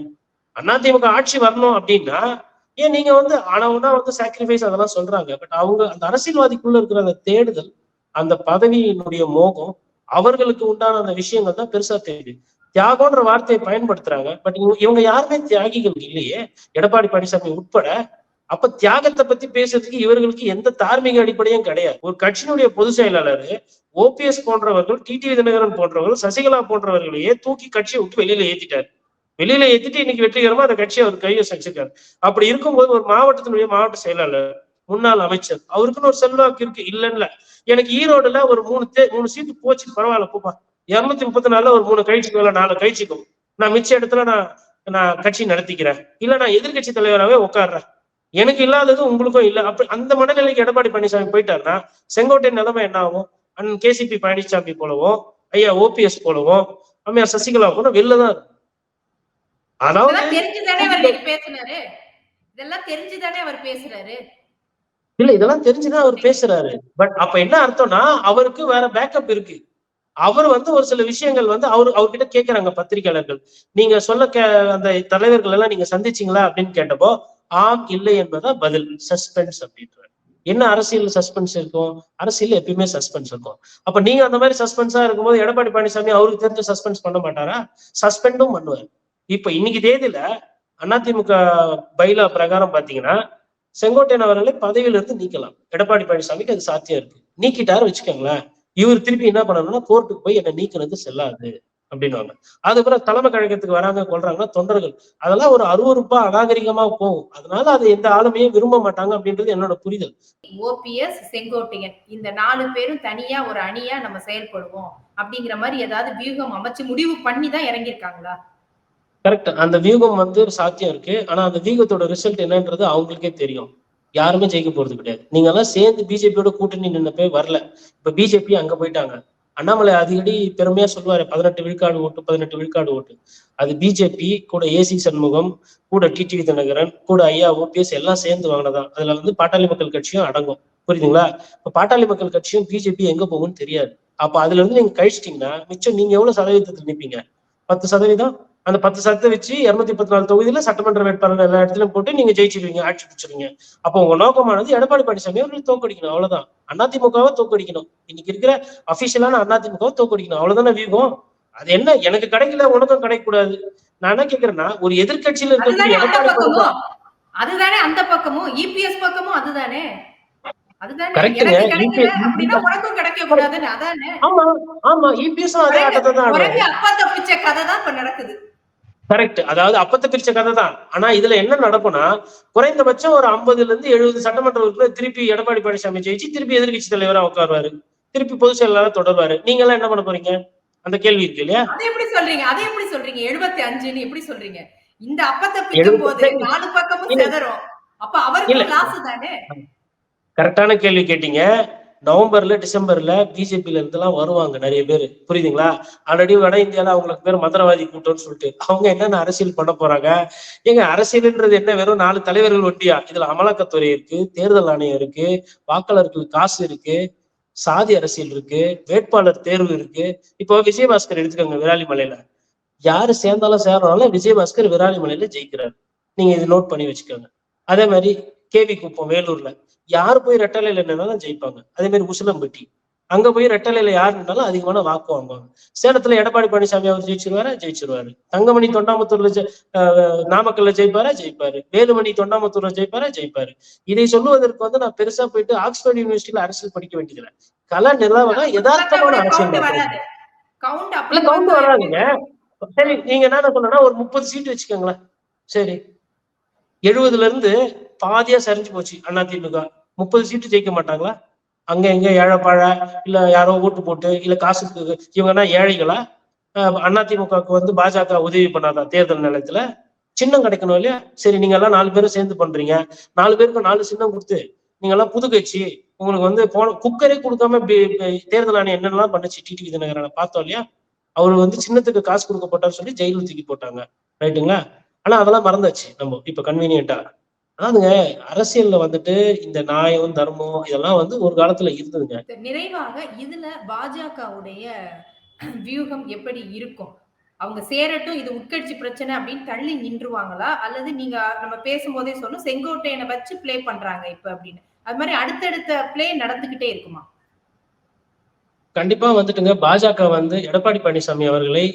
அதிமுக ஆட்சி வரணும் அப்படின்னா ஏன் நீங்க வந்து அளவுனா வந்து சாக்ரிஃபைஸ் அதெல்லாம் சொல்றாங்க. பட் அவங்க அந்த அரசியல்வாதிக்குள்ள இருக்கிற அந்த தேடுதல் அந்த பதவியினுடைய மோகம் அவர்களுக்கு உண்டான அந்த விஷயங்கள் தான் பெருசா தெரியுது. தியாகம்ன்ற வார்த்தையை பயன்படுத்துறாங்க. பட் இவங்க யாருமே தியாகிகள் இல்லையே. எடப்பாடி பழனிசாமி உட்பட அப்ப தியாகத்தை பத்தி பேசுறதுக்கு இவர்களுக்கு எந்த தார்மீக அடிப்படையும் கிடையாது. ஒரு கட்சியினுடைய பொதுச் செயலாளர் ஓபிஎஸ் போன்றவர்கள் டிடிவி தினகரன் போன்றவர்கள் சசிகலா போன்றவர்களையே தூக்கி கட்சியை விட்டு வெளியில ஏத்திட்டார். வெளியில ஏத்திட்டு இன்னைக்கு வெற்றிகரமா அந்த கட்சியை அவர் கையை சச்சிருக்காரு அப்படி இருக்கும்போது ஒரு மாவட்டத்தினுடைய மாவட்ட செயலாளர் முன்னாள் அமைச்சர் அவருக்குன்னு ஒரு செல்வாக்கு இருக்கு இல்லைன்னு எனக்கு ஈரோடுல ஒரு மூணு தே மூணு சீட்டு போச்சு பரவாயில்ல போப்பா. இருநூத்தி முப்பத்தி நாலுல ஒரு மூணு கழிச்சுக்கு வேலை நாலு கழிச்சுக்கும் நான் மிச்ச இடத்துல நான் நான் கட்சி நடத்திக்கிறேன். இல்ல நான் எதிர்கட்சி தலைவராகவே உட்காடுறேன் எனக்கு இல்லாதது உங்களுக்கும் இல்ல. அப்படி அந்த மனநிலைக்கு எடப்பாடி பழனிசாமி போயிட்டாருன்னா செங்கோட்டையன் நிலைமை என்ன ஆகும்? அண்ணன் கேசிபி பழனிசாமி போலவும் ஐயா ஓபிஎஸ் போலவும் அம்மையார் சசிகலா போல வெளில தான் அதாவது இல்ல இதெல்லாம் தெரிஞ்சுதான் அவர் பேசுறாரு. பட் அப்ப என்ன அர்த்தம்னா அவருக்கு வேற பேக்கப் இருக்கு. அவர் வந்து ஒரு சில விஷயங்கள் வந்து அவரு அவர்கிட்ட கேக்குறாங்க பத்திரிகையாளர்கள். நீங்க சொல்ல அந்த தலைவர்கள் எல்லாம் நீங்க சந்திச்சீங்களா அப்படின்னு கேட்டப்போ ஆம் இல்லை என்பதா பதில். சஸ்பென்ஸ் அப்படின்றாரு. என்ன அரசியல் சஸ்பென்ஸ் இருக்கும்? அரசியல் எப்பயுமே சஸ்பென்ஸ் இருக்கும். அப்ப நீங்க அந்த மாதிரி சஸ்பென்ஸா இருக்கும்போது எடப்பாடி பழனிசாமி அவருக்கு தெரிஞ்சு சஸ்பென்ஸ் பண்ண மாட்டாரா? சஸ்பெண்டும் பண்ணுவார். இப்ப இன்னைக்கு தேதியில அதிமுக பைலா பிரகாரம் பாத்தீங்கன்னா செங்கோட்டையன் அவர்களை பதவியில இருந்து நீக்கலாம். எடப்பாடி பழனிசாமிக்கு அது சாத்தியம் இருக்கு. நீக்கிட்டாரு வச்சுக்கோங்களேன். இவர் திருப்பி என்ன பண்ணணும்னா கோர்ட்டுக்கு போய் என்னை நீக்கினது செல்லாது. அப்படின்னுவாங்க. அதுக்கப்புறம் தலைமை கழகத்துக்கு வராங்க கொள்றாங்கன்னா தொண்டர்கள். அதெல்லாம் ஒரு அருவருப்பா அநாகரிகமா போகும். அதனால அதை எந்த ஆளுமையும் விரும்ப மாட்டாங்க அப்படின்றது என்னோட புரிதல். ஓபிஎஸ் செங்கோட்டையன் இந்த நாலு பேரும் தனியா ஒரு அணியா நம்ம செயல்படுவோம் அப்படிங்கிற மாதிரி ஏதாவது வியூகம் அமைச்சு முடிவு பண்ணி தான் இறங்கியிருக்காங்களா? கரெக்ட். அந்த வியூகம் வந்து சாத்தியம் இருக்கு. ஆனா அந்த வியூகத்தோட ரிசல்ட் என்னன்றது அவங்களுக்கே தெரியும். யாருமே ஜெயிக்க போறது கிடையாது. நீங்க எல்லாம் சேர்ந்து பிஜேபியோட கூட்டணி நின்ன போய் வரல. இப்ப பிஜேபி அங்க போயிட்டாங்க. அண்ணாமலை அடிக்கடி பெருமையா சொல்லுவாரு. பதினெட்டு விழுக்காடு ஓட்டு பதினெட்டு விழுக்காடு ஓட்டு. அது பிஜேபி கூட ஏசி சண்முகம் கூட டிடிவி தினகரன் கூட ஐயா ஓபிஎஸ் எல்லாம் சேர்ந்து வாங்கினதான். அதுல வந்து பாட்டாளி மக்கள் கட்சியும் அடங்கும். புரியுதுங்களா? இப்ப பாட்டாளி மக்கள் கட்சியும் பிஜேபி எங்க போகும்னு தெரியாது. அப்ப அதுல இருந்து நீங்க கழிச்சிட்டீங்கன்னா மிச்சம் நீங்க எவ்வளவு சதவீதத்தில் நிற்பீங்க பத்து சதவீதம்? அந்த பத்து சதத்தை வச்சு இருநூத்தி பத்தி நாலு தொகுதியில சட்டமன்ற வேட்பாளர் எல்லா இடத்துலயும் போட்டு நீங்க ஜெயிச்சிருவீங்க ஆட்சி பிடிச்சிருவீங்க. அப்போ உங்க நோக்கமானது எடப்பாடி பழனிசாமி அவர்களை தோக்கடிக்கணும் அவ்வளவுதான். அதிமுகவை தோக்கடிக்கணும் இன்னைக்கு இருக்கிற அபிஷியலான அதிமுகவை தோக்கடிக்கணும் அவ்வளவுதானே வியூகம்? அது என்ன? எனக்கு கிடைக்கல உனக்கும் கிடைக்கக்கூடாது. நான் என்ன கேக்குறேன்னா ஒரு எதிர்க்கட்சியில அதுதானே இருக்கக்கூடிய அந்த எடப்பாடி அதுதானே அந்த பக்கமும். இபிஎஸ் பக்கமும் அதுதானே. கூடாதுன்னு அதானே. ஆமா ஆமா. இபிஎஸ் அதே கதை தான் இப்ப நடக்குது. கரெக்ட் அதாவது அப்பத்தை பிரிச்ச கதை தான் ஆனா இதுல என்ன நடக்கும்னா குறைந்தபட்சம் ஒரு ஐம்பதுல இருந்து எழுபது சட்டமன்ற உறுப்பினர் திருப்பி எடப்பாடி பழனிசாமி ஜெயிச்சு திருப்பி எதிர்க்கட்சி தலைவரா உட்காருவாரு. திருப்பி பொதுச் செயலாளரா தொடருவாரு. நீங்க எல்லாம் என்ன பண்ண போறீங்க? அந்த கேள்வி இருக்கு இல்லையா? அதை எப்படி சொல்றீங்க? அதை எப்படி சொல்றீங்க? எழுபத்தி அஞ்சுன்னு எப்படி சொல்றீங்க? இந்த அப்பத்தை பிக்கும் போது நாலு பக்கமும். செதறும். அப்ப அவருக்கு கரெக்டான கேள்வி கேட்டீங்க. நவம்பர்ல டிசம்பர்ல பிஜேபில இருந்தெல்லாம் வருவாங்க நிறைய பேர். புரியுதுங்களா? ஆல்ரெடி வட இந்தியால அவங்களுக்கு பேர் மந்திரவாதி கூட்டம்னு சொல்லிட்டு. அவங்க என்னென்ன அரசியல் பண்ண போறாங்க? எங்க அரசியல்ன்றது என்ன? வெறும் நாலு தலைவர்கள் ஒட்டியா இதுல அமலாக்கத்துறை இருக்கு தேர்தல் ஆணையம் இருக்கு வாக்காளர்களுக்கு காசு இருக்கு சாதி அரசியல் இருக்கு வேட்பாளர் தேர்வு இருக்கு. இப்போ விஜயபாஸ்கர் எடுத்துக்கோங்க விராலிமலையில. யாரு சேர்ந்தாலும் சேர்றனால விஜயபாஸ்கர் விராலிமலையில ஜெயிக்கிறாரு. நீங்க இது நோட் பண்ணி வச்சுக்கோங்க. அதே மாதிரி கேவி குப்பம் வேலூர்ல. யார் போய் ரெட்டலையில நின்னாலும் ஜெயிப்பாங்க. அதே மாதிரி உசிலம்பட்டி. அங்க போய் ரெட்டலையில யார் நின்னாலும் அதிகமான வாக்கு வாங்குவாங்க. சேலத்துல எடப்பாடி பழனிசாமி அவர் ஜெயிச்சிருவாரா? ஜெயிச்சிருவாரு. தங்கமணி தொண்டாமுத்தூர்ல நாமக்கல்ல ஜெயிப்பாரா? ஜெயிப்பாரு. வேலுமணி தொண்டாமுத்தூர்ல ஜெயிப்பாரா? ஜெயிப்பாரு. இதை சொல்லுவதற்கு வந்து நான் பெருசா போயிட்டு ஆக்ஸ்போர்ட் யூனிவர்சிட்டியில அரசியல் படிக்க வேண்டியதில்லை. கல நிலவரம் யதார்த்தமான அரசியல் கவுண்ட் வராதுங்க. சரி நீங்க என்ன சொன்னா ஒரு முப்பது சீட்டு வச்சுக்கோங்களேன். சரி. எழுபதுல இருந்து பாதியா சரிஞ்சு போச்சு அதிமுக முப்பது சீட்டு ஜெயிக்க மாட்டாங்களா? அங்க எங்க ஏழைப்பாழ இல்ல யாரோ ஓட்டு போட்டு இல்ல காசுக்கு இவங்கன்னா ஏழைகளா? அண்ணா அதிமுகவுக்கு வந்து பாஜக உதவி பண்ணாதா தேர்தல் நிலையத்துல? சின்னம் கிடைக்கணும் இல்லையா? சரி நீங்க எல்லாம் நாலு பேரும் சேர்ந்து பண்றீங்க. நாலு பேருக்கு நாலு சின்னம் கொடுத்து நீங்க எல்லாம் புது கட்சி உங்களுக்கு வந்து போன குக்கரே கொடுக்காம தேர்தல் ஆணையம் என்னெல்லாம் பண்ணுச்சு? டிடிவி தினகரனை பார்த்தோம் இல்லையா? அவர் வந்து சின்னத்துக்கு காசு கொடுக்க போட்டான்னு சொல்லி ஜெயிலில் தூக்கி போட்டாங்க. ரைட்டுங்களா? ஆனா அதெல்லாம் மறந்தாச்சு நம்ம இப்ப கன்வீனியன்ட்டா அதாவதுங்க அரசியல்ல வந்துட்டு இந்த நியாயம் தர்மம் இதெல்லாம் வந்து ஒரு காலத்துல இருந்ததுங்க. நிறைவாக இதுல பாஜகவுடைய வியூகம் எப்படி இருக்கும்? அவங்க சேரட்டும் இது உட்கட்சி பிரச்சனை அப்படின்னு தள்ளி நின்றுவாங்களா? அல்லது நீங்க நம்ம பேசும்போதே சொன்னோம் செங்கோட்டையனை வச்சு ப்ளே பண்றாங்க இப்ப அப்படின்னு. அது மாதிரி அடுத்தடுத்த ப்ளே நடந்துகிட்டே இருக்குமா? கண்டிப்பா வந்துட்டுங்க. பாஜக வந்து எடப்பாடி பழனிசாமி அவர்களை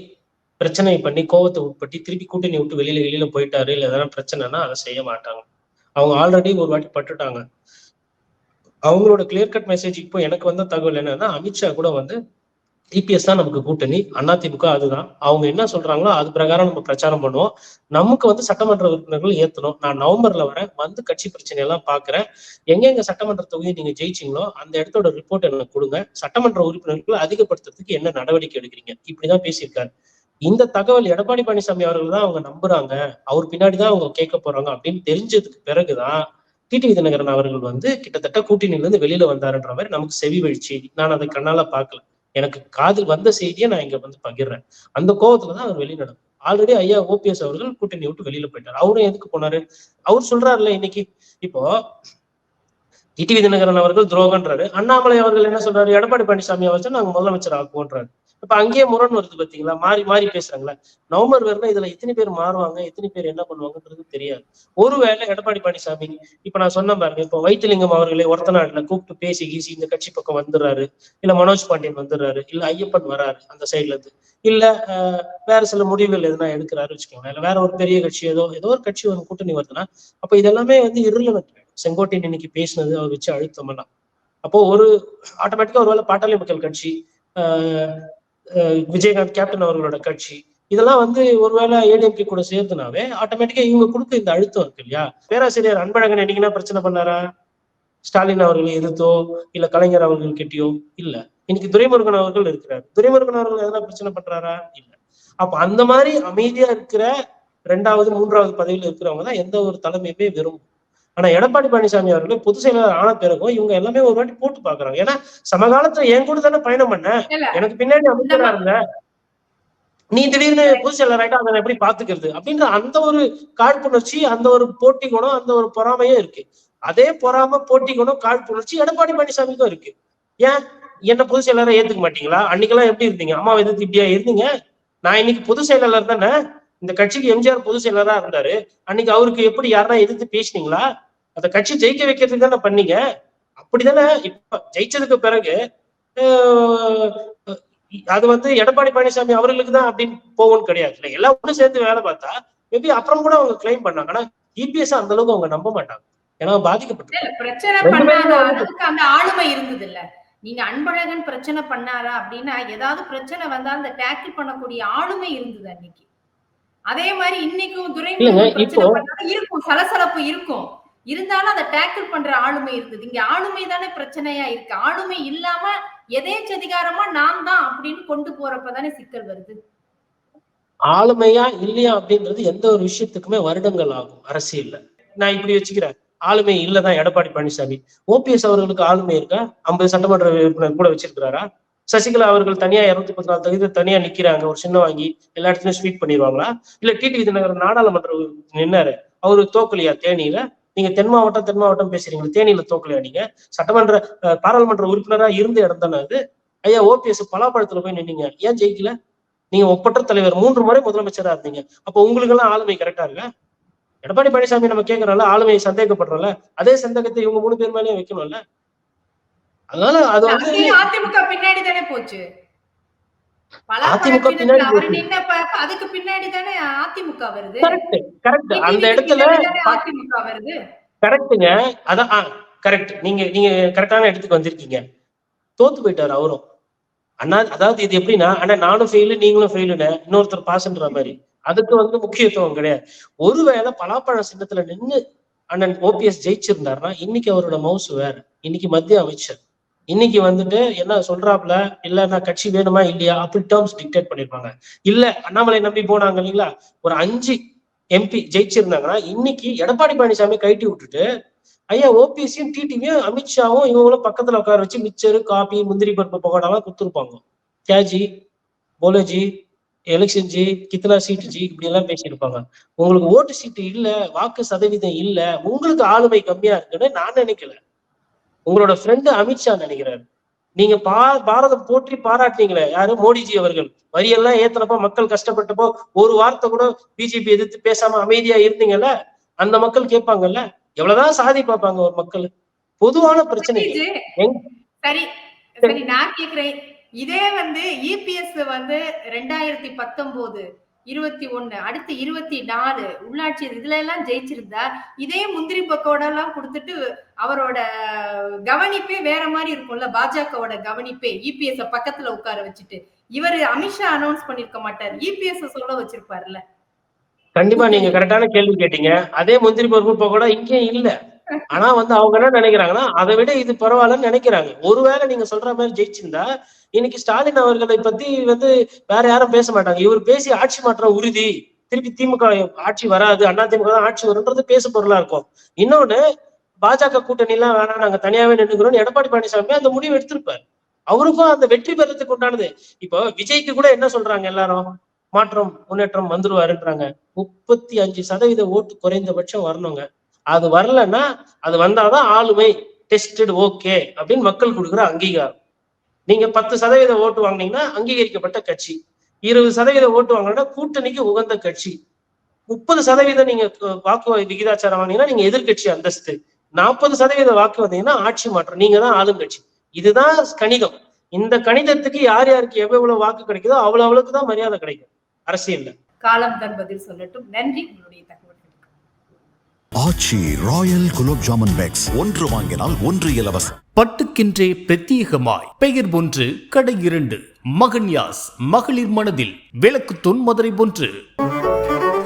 பிரச்சனை பண்ணி கோவத்தை உட்பட்டி திருப்பி கூட்டணி விட்டு வெளியில வெளியில போயிட்டாரு. இல்ல எதனா பிரச்சனைனா அதை செய்ய மாட்டாங்க. அவங்க ஆல்ரெடி ஒரு வாட்டி பட்டுட்டாங்க. அவங்களோட கிளியர் கட் மெசேஜ் இப்போ எனக்கு வந்த தகவல் என்னன்னா அமித்ஷா கூட வந்து டிபிஎஸ் தான் நமக்கு கூட்டணி அதிமுக அதுதான். அவங்க என்ன சொல்றாங்களோ அது பிரகாரம் நம்ம பிரச்சாரம் பண்ணுவோம். நமக்கு வந்து சட்டமன்ற உறுப்பினர்கள் ஏத்தணும். நான் நவம்பர்ல வரேன் வந்து கட்சி பிரச்சனை எல்லாம் பாக்குறேன். எங்கெங்க சட்டமன்ற தொகுதி நீங்க ஜெயிச்சிங்களோ அந்த இடத்தோட ரிப்போர்ட் எனக்கு கொடுங்க. சட்டமன்ற உறுப்பினர்களை அதிகப்படுத்துறதுக்கு என்ன நடவடிக்கை எடுக்கிறீங்க? இப்படிதான் பேசியிருக்காரு. இந்த தகவல் எடப்பாடி பழனிசாமி அவர்கள் தான் அவங்க நம்புறாங்க. அவர் பின்னாடிதான் அவங்க கேட்க போறாங்க அப்படின்னு தெரிஞ்சதுக்கு பிறகுதான் டிடிவி தினகரன் அவர்கள் வந்து கிட்டத்தட்ட கூட்டணியில இருந்து வெளியில வந்தாருன்ற மாதிரி நமக்கு செவி வழி செய்தி நான் அதை கண்ணால பாக்கல எனக்கு காதில் வந்த செய்தியை நான் இங்க வந்து பகிர்றேன். அந்த கோபத்துலதான் அவர் வெளிநடப்பு ஆல்ரெடி ஐயா ஓபிஎஸ் அவர்கள் கூட்டணி விட்டு வெளியில போயிட்டார். அவரும் எதுக்கு போனாரு? அவர் சொல்றாருல்ல இன்னைக்கு. இப்போ டிடிவி தினகரன் அவர்கள் துரோகன்றாரு. அண்ணாமலை அவர்கள் என்ன சொல்றாரு? எடப்பாடி பழனிசாமி அவர்கள் நாங்க முதலமைச்சர் ஆக்குவோன்றாரு. இப்ப அங்கேயே முரண் வருது பாத்தீங்களா? மாறி மாறி பேசுறாங்களா? நவம்பர் வரல இதுல எத்தனை பேர் மாறுவாங்க? எத்தனை பேர் என்ன பண்ணுவாங்கன்றது தெரியாது. ஒருவேளை எடப்பாடி பழனிசாமி இப்ப நான் சொன்ன பாருங்க இப்ப வைத்திலிங்கம் அவர்களை ஒருத்த நாட்டுல கூப்பிட்டு பேசி கீசி இந்த கட்சி பக்கம் வந்துடுறாரு. இல்ல மனோஜ் பாண்டியன் வந்துடுறாரு. இல்ல ஐயப்பன் வராரு அந்த சைட்ல இருந்து. இல்ல ஆஹ், வேற சில முடிவுகள் எதுனா எடுக்கிறாரு வச்சுக்கோங்களேன். இல்ல வேற ஒரு பெரிய கட்சி ஏதோ ஏதோ ஒரு கட்சி ஒரு கூட்டணி வருதுன்னா அப்ப இதெல்லாமே வந்து irrelevant செங்கோட்டையன் இன்னைக்கு பேசினது அவர் வச்சு அழுத்தமெல்லாம். அப்போ ஒரு ஆட்டோமேட்டிக்கா ஒருவேளை பாட்டாளி மக்கள் கட்சி ஆஹ், விஜயகாந்த் கேப்டன் அவர்களோட கட்சி இதெல்லாம் வந்து ஒருவேளை ஏடிஎம்கே கூட சேர்த்துனாவே ஆட்டோமேட்டிக்கா இவங்க கொடுக்க இந்த அழுத்தம் இருக்கு இல்லையா? பேராசிரியர் அன்பழகன் என்னைக்குன்னா பிரச்சனை பண்ணாரா? ஸ்டாலின் அவர்களை எதிர்த்தோ இல்ல கலைஞர் அவர்கள் கிட்டயோ? இல்ல. இன்னைக்கு துரைமுருகன் அவர்கள் இருக்கிறார். துரைமுருகன் அவர்கள் எதனா பிரச்சனை பண்றாரா? இல்ல. அப்ப அந்த மாதிரி அமைதியா இருக்கிற ரெண்டாவது மூன்றாவது பதவியில இருக்கிறவங்க தான் எந்த ஒரு தலைமையுமே விரும்பும் ஆனா எடப்பாடி பழனிசாமி அவர்கள் பொதுச் செயலாளர் ஆன பிறகும் இவங்க எல்லாமே ஒரு வாட்டி போட்டு பாக்குறாங்க ஏன்னா சமகாலத்துல என் கூட தானே பயணம் பண்ண? எனக்கு பின்னாடி அமைச்சரா இருந்த நீ திடீர்னு பொதுச் செயலர் ஆயிட்டா அதை எப்படி பாத்துக்கிறது அப்படின்ற அந்த ஒரு காழ்ப்புணர்ச்சி அந்த ஒரு போட்டி குணம் அந்த ஒரு பொறாமையும் இருக்கு. அதே பொறாம போட்டி குணம் காழ்ப்புணர்ச்சி எடப்பாடி பழனிசாமிக்கும் இருக்கு. ஏன்? என்ன பொதுச் செயலரை ஏத்துக்க மாட்டீங்களா? அன்னைக்கெல்லாம் எப்படி இருந்தீங்க? அம்மாவை எதிர்த்து இப்படியா இருந்தீங்க? நான் இன்னைக்கு பொதுச் செயலாளர் தானே? இந்த கட்சிக்கு எம்ஜிஆர் பொதுச் செயலரா இருந்தாரு. அன்னைக்கு அவருக்கு எப்படி யாரா எதிர்த்து பேசுனீங்களா? அந்த கட்சி ஜெயிக்க வைக்கிறதுக்கு தானே பண்ணீங்க. அப்படிதானே இப்ப ஜெயிச்சதுக்கு பிறகு ஆஹ், அது வந்து எடப்பாடி பழனிசாமி அவர்களுக்கு தான் அப்படின்னு போகும்னு கிடையாது. இல்ல எல்லாம் ஒண்ணு சேர்ந்து வேலை பார்த்தா மேபி அப்புறம் கூட அவங்க கிளைம் பண்ணாங்க. ஆனா இபிஎஸ் அந்த அளவுக்கு அவங்க நம்ப மாட்டாங்க. ஏன்னா பாதிக்கப்பட்டு இல்ல பிரச்சனை பண்ணாத அளவுக்கு அந்த ஆளுமை இருந்தது இல்ல நீங்க அன்பழகன் பிரச்சனை பண்ணாரா அப்படின்னா ஏதாவது பிரச்சனை வந்தா அந்த டேக்கிள் பண்ணக்கூடிய ஆளுமை இருந்தது அன்னைக்கு. அதே மாதிரி இன்னைக்கும் பண்ணாலும் இருக்கும் சலசலப்பு இருக்கும். இருந்தாலும் அதை டேக்கிள் பண்ற ஆளுமை இருந்தது. இங்க ஆளுமை தானே பிரச்சனையா இருக்கு. ஆளுமை இல்லாம எதேச்சதிகாரமா நான் தான் அப்படின்னு கொண்டு போறப்பதானே சிக்கல் வருது. ஆளுமையா இல்லையா அப்படின்றது எந்த ஒரு விஷயத்துக்குமே வருடங்கள் ஆகும் அரசியல்ல. நான் இப்படி வச்சுக்கிறேன். ஆளுமை இல்லதான் எடப்பாடி பழனிசாமி. ஓபிஎஸ் அவர்களுக்கு ஆளுமை இருக்கா? ஐம்பது சட்டமன்ற உறுப்பினர் கூட வச்சிருக்கிறாரா? சசிகலா அவர்கள் தனியா இருநூத்தி பத்து நாலு தொகுதி தனியா நிக்கிறாங்க. ஒரு சின்ன வாங்கி எல்லா இடத்துலயும் ஸ்வீட் பண்ணிடுவாங்களா? இல்ல டிடிவி விஜயநகர் நாடாளுமன்ற நின்னாரு. அவரு தோக்கலையா தேனியில? நீங்க தென் மாவட்டம் தென் மாவட்டம் பேசுறீங்க தேனியில தோக்கலையா நீங்க? சட்டமன்ற பாராளுமன்ற உறுப்பினரா இருந்த இடம் தானே அது? ஐயா ஓபிஎஸ் பலாப்பழத்துல போய் நின்னீங்க. ஏன் ஜெயிக்கல? நீங்க ஒப்பற்ற தலைவர் மூன்று முறை முதலமைச்சரா இருந்தீங்க. அப்ப உங்களுக்கு எல்லாம் ஆளுமை கரெக்டா இருக்கா? எடப்பாடி பழனிசாமி நம்ம கேட்கறோம்ல ஆளுமையை சந்தேகப்படுறோம்ல. அதே சந்தேகத்தை இவங்க மூணு பேர் மேலேயும் வைக்கணும்ல. அதனால அது வந்து அதிமுக பின்னாடி தானே போச்சு அதிமுக சின்னத்துல பின்னாடி அவரு போச்சு. நின்னப்ப அதுக்கு பின்னாடி தானே அதிமுக வருது? கரெக்ட் கரெக்ட் அந்த இடத்துல அதிமுக வருது? கரெக்டுங்க அதான் கரெக்ட் நீங்க நீங்க கரெக்டான இடத்துக்கு வந்திருக்கீங்க. தோத்து போயிட்டாரு அவரும். அண்ணா அதாவது இது எப்படின்னா அண்ணா நானும் ஃபெயிலு நீங்களும் ஃபெயிலுன்னு இன்னொருத்தர் பாஸ்ன்ற மாதிரி. அதுக்கு வந்து முக்கியத்துவம் கிடையாது. ஒருவேளை பலாப்பழ சின்னத்துல நின்னு அண்ணன் ஓபிஎஸ் ஜெயிச்சிருந்தாருன்னா இன்னைக்கு அவரோட மவுஸ் வேற. இன்னைக்கு மத்திய அமைச்சர். இன்னைக்கு வந்துட்டு என்ன சொல்றாப்ல இல்ல நான் கட்சி வேணுமா இல்லையா? அப்படி டேர்ம்ஸ் டிக்டேட் பண்ணிருப்பாங்க. இல்ல அண்ணாமலை நம்பி போனாங்க இல்லைங்களா? ஒரு அஞ்சு எம்பி ஜெயிச்சிருந்தாங்கன்னா இன்னைக்கு எடப்பாடி பழனிசாமி கைட்டி விட்டுட்டு ஐயா ஓபிஎஸ்சியும் டிடிவியும் அமித்ஷாவும் இவங்களும் பக்கத்துல உட்கார வச்சு மிச்சரு காபி முந்திரி பருப்பு பகோடாலாம் கொடுத்துருப்பாங்க. கேஜி போலோஜி எலெக்ஷன் ஜி கித்னா சீட்டு ஜி இப்படி எல்லாம் பேசியிருப்பாங்க. உங்களுக்கு ஓட்டு சீட்டு இல்ல வாக்கு சதவீதம் இல்ல உங்களுக்கு ஆளுமை கம்மியா இருக்குன்னு நான் நினைக்கல. உங்களோட ஃப்ரெண்டு அமித்ஷா நினைக்கிறாரு. நீங்க பா பாரதம் போற்றி பாராட்டினீங்களே யாரு? மோடிஜி அவர்கள். வரியெல்லாம் ஏத்தனப்போ மக்கள் கஷ்டப்பட்டப்போ ஒரு வார்த்தை கூட பிஜேபி எதிர்த்து பேசாம அமைதியா இருந்தீங்கல்ல? அந்த மக்கள் கேட்பாங்கல்ல? எவ்வளவுதான் சாதி பார்ப்பாங்க ஒரு மக்கள். பொதுவான பிரச்சனை சரி சரி நான் கேக்குறேன். இதே வந்து இபிஎஸ் வந்து ரெண்டாயிரத்தி பத்தொன்பது இருபத்தி ஒண்ணு அடுத்து இருபத்தி நாலு உள்ளாட்சி இதுல எல்லாம் ஜெயிச்சிருந்தா இதே முந்திரி பக்கோட எல்லாம் கொடுத்துட்டு அவரோட கவனிப்பே வேற மாதிரி இருக்கும்ல பாஜகவோட கவனிப்பே இபிஎஸ் பக்கத்துல உட்கார வச்சுட்டு. இவர் அமித்ஷா அனௌன்ஸ் பண்ணிருக்க மாட்டார். இபிஎஸ் சொல்ல வச்சிருப்பாருல்ல. கண்டிப்பா நீங்க கரெக்டான கேள்வி கேட்டீங்க. அதே முந்திரி பருப்பு பக்கோடா இங்கேயும் இல்ல. ஆனா வந்து அவங்க என்ன நினைக்கிறாங்கன்னா அதை விட இது பரவாயில்லன்னு நினைக்கிறாங்க. ஒருவேளை நீங்க சொல்ற மாதிரி ஜெயிச்சிருந்தா இன்னைக்கு ஸ்டாலின் அவர்களை பத்தி வந்து வேற யாரும் பேச மாட்டாங்க. இவர் பேசி ஆட்சி மாற்றம் உறுதி. திருப்பி திமுக ஆட்சி வராது. அண்ணா திமுக தான் ஆட்சி வரும்ன்றது பேச பொருளா இருக்கும். இன்னொன்னு பாஜக கூட்டணி எல்லாம் வேணாம் நாங்க தனியாவே நின்றுக்கிறோம் எடப்பாடி பழனிசாமி அந்த முடிவு எடுத்திருப்பார். அவருக்கும் அந்த வெற்றி பெறத்துக்கு உண்டானது. இப்போ விஜய்க்கு கூட என்ன சொல்றாங்க எல்லாரும்? மாற்றம் முன்னேற்றம் வந்துருவாருன்றாங்க. முப்பத்தி அஞ்சு சதவீத ஓட்டு குறைந்தபட்சம் வரணுங்க. அது வரலன்னா அது வந்தாதான் ஆளுமை டெஸ்டட் ஓகே அப்படின்னு மக்கள் கொடுக்குற அங்கீகாரம். நீங்க பத்து சதவீத ஓட்டு வாங்குனீங்கன்னா அங்கீகரிக்கப்பட்ட கட்சி. இருபது சதவீத ஓட்டு வாங்கினா கூட்டணிக்கு உகந்த கட்சி. முப்பது சதவீதம் நீங்க வாக்கு விகிதாச்சாரம் வாங்கினீங்கன்னா நீங்க எதிர்கட்சி அந்தஸ்து. நாற்பது சதவீத வாக்கு வந்தீங்கன்னா ஆட்சி மாற்றம். நீங்க தான் ஆளுங்கட்சி இதுதான் கணிதம். இந்த கணிதத்துக்கு யார் யாருக்கு எவ்வளவு வாக்கு கிடைக்குதோ அவ்வளவு அவ்வளவுக்கு தான் மரியாதை கிடைக்கும். அரசியல்ல. காலம் தான் பதில் சொல்லட்டும். நன்றி. உங்களுடைய ஆச்சி ராயல் குலோப் ஜாமுன் பேக்ஸ். ஒன்று வாங்கினால் ஒன்று இலவசம். பட்டுக்கென்றே பிரத்யேகமாய். பெயர் ஒன்று கடை இரண்டு. மகன்யாஸ் மகளிர் மனதில். விளக்கு தொன்மதுரை ஒன்று.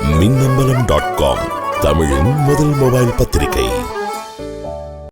மின்னம்பலம் டாட் காம் தமிழின் முதல் மொபைல் பத்திரிகை.